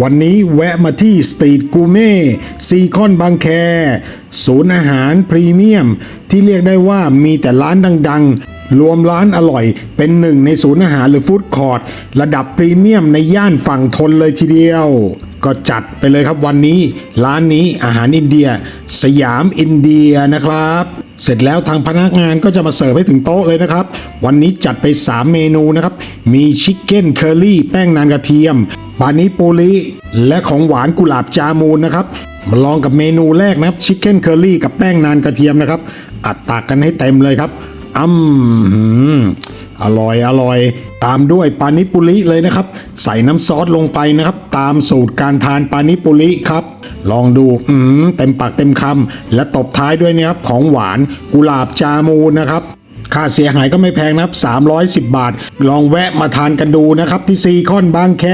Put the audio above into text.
วันนี้แวะมาที่สตรีทกูเม่ซีคอนบางแค ศูนย์อาหารพรีเมียม ที่เรียกได้ว่ามีแต่ร้านดังๆ รวมร้านอร่อย เป็นหนึ่งในศูนย์อาหารหรือฟู้ดคอร์ทระดับพรีเมียมในย่านฝั่งทนเลยทีเดียว ก็จัดไปเลยครับวันนี้ ร้านนี้อาหารอินเดีย สยามอินเดียนะครับ เสร็จแล้วทางพนักงานก็จะมาเสิร์ฟให้ถึงโต๊ะเลยนะครับ วันนี้จัดไป 3 เมนูนะครับ มีชิคเก้นเคอรี่แป้งนานกระเทียมปานิปูริและของหวานกุหลาบจามูนนะครับ มาลองกับเมนูแรกนะครับชิคเก้นเคอรี่กับแป้งนานกระเทียมนะครับ อัดตักกันให้เต็มเลยครับอืม อร่อยอร่อย ตามด้วยปานิปุริเลยนะครับ ใส่น้ำซอสลงไปนะครับ ตามสูตรการทานปานิปุริครับ ลองดูอืมเต็มปากเต็มคำและตบท้ายด้วยนะครับของหวานกุหลาบจามูนนะครับค่าเสียหายก็ไม่แพงนะครับ 310 บาท ลองแวะมาทานกันดูนะครับที่ซีคอนบางแค